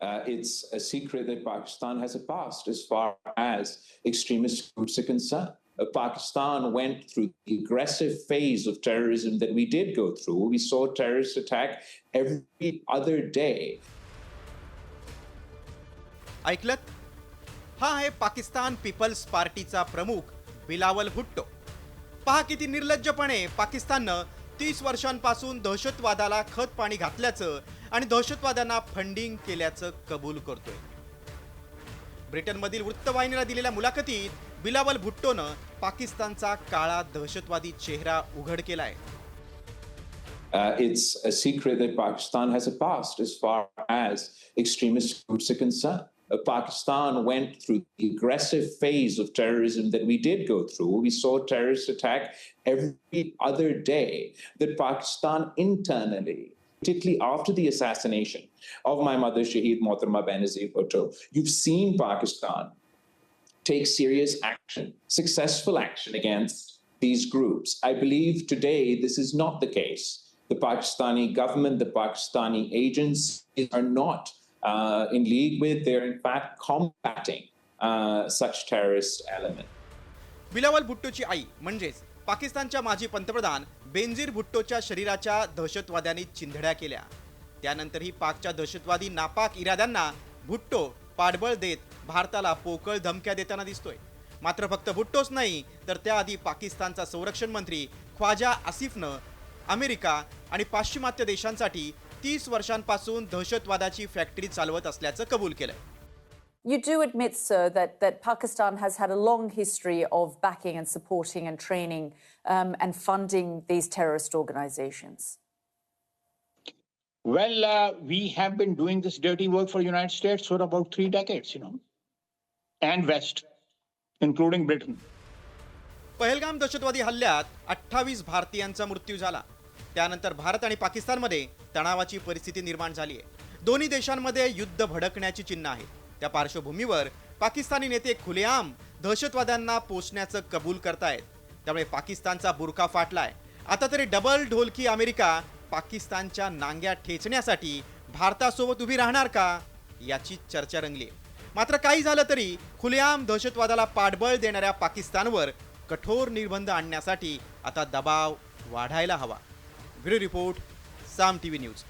Uh, it's a secret that Pakistan has a past as far as extremist groups are concerned. Uh, Pakistan went through the aggressive phase of terrorism that we did go through. We saw terrorist attack every other day. ऐकलत हा आहे Pakistan people's पार्टीचा प्रमुख बिलावल भुट्टो पहा किती निर्लज्जपणे पाकिस्ताननं तीस वर्षांपासून दहशतवादाला खत पाणी घातल्याचं आणि दहशतवाद्यांना फंडिंग केल्याचं कबूल करतोय ब्रिटनमधील वृत्तवाहिनीला दिलेल्या मुलाखतीत बिलावल भुट्टोनं पाकिस्तानचा काळा दहशतवादी चेहरा उघड केलाय Uh, it's a secret that Pakistan has a past as far as extremist groups are concerned. Uh, Pakistan went through the aggressive phase of terrorism that we did go through. We saw terrorist attack every other day. That Pakistan internally, particularly after the assassination of my mother, Shaheed Mohtarma Benazir Bhutto, you've seen Pakistan take serious action, successful action against these groups. I believe today this is not the case. The Pakistani government, the Pakistani agents are not uh, in league with, they're in fact combating uh, such terrorist element. Bilawal भुट्टोची आई म्हणजेच पाकिस्तानच्या माजी पंतप्रधान बेनझीर भुट्टोच्या शरीराच्या दहशतवाद्यांनी चिंधड्या केल्या त्यानंतरही पाकच्या दहशतवादी नापाक इराद्यांना भुट्टो पाठबळ देत भारताला पोकळ धमक्या देताना दिसतोय मात्र फक्त भुट्टोच नाही तर त्याआधी पाकिस्तानचा संरक्षण मंत्री ख्वाजा आसिफनं अमेरिका आणि पाश्चिमात्य देशांसाठी तीस वर्षांपासून दहशतवादाची फॅक्टरी चालवत असल्याचं कबूल केलंय You do admit, sir, that, that Pakistan has had a long history of backing and supporting and training um, and funding these terrorist organizations. Well, uh, we have been doing this dirty work for United States for about three decades, you know, and West, including Britain. Pahalgam दहशतवादी हल्ल्यात अठ्ठावीस भारतीयांचा मृत्यू झाला त्यानंतर भारत आणि पाकिस्तानमध्ये तणावाची परिस्थिती निर्माण झाली आहे. दोन्ही देशांमध्ये युद्ध भडकण्याची चिन्ह आहेत. त्या पार्श्वभूमीवर पाकिस्तानी नेते खुलेआम दहशतवाद्यांना पोचण्याचं कबूल करतायत. त्यामुळे पाकिस्तानचा बुरखा फाटलाय. आता तरी डबल ढोलकी अमेरिका पाकिस्तानच्या नांग्या ठेचण्यासाठी भारतासोबत उभी राहणार का याची चर्चा रंगली मात्र काही झालं तरी खुलेआम दहशतवादाला पाठबळ देणाऱ्या पाकिस्तानवर कठोर निर्बंध आणण्यासाठी आता दबाव वाढायला हवा. Bureau report Saam T V news.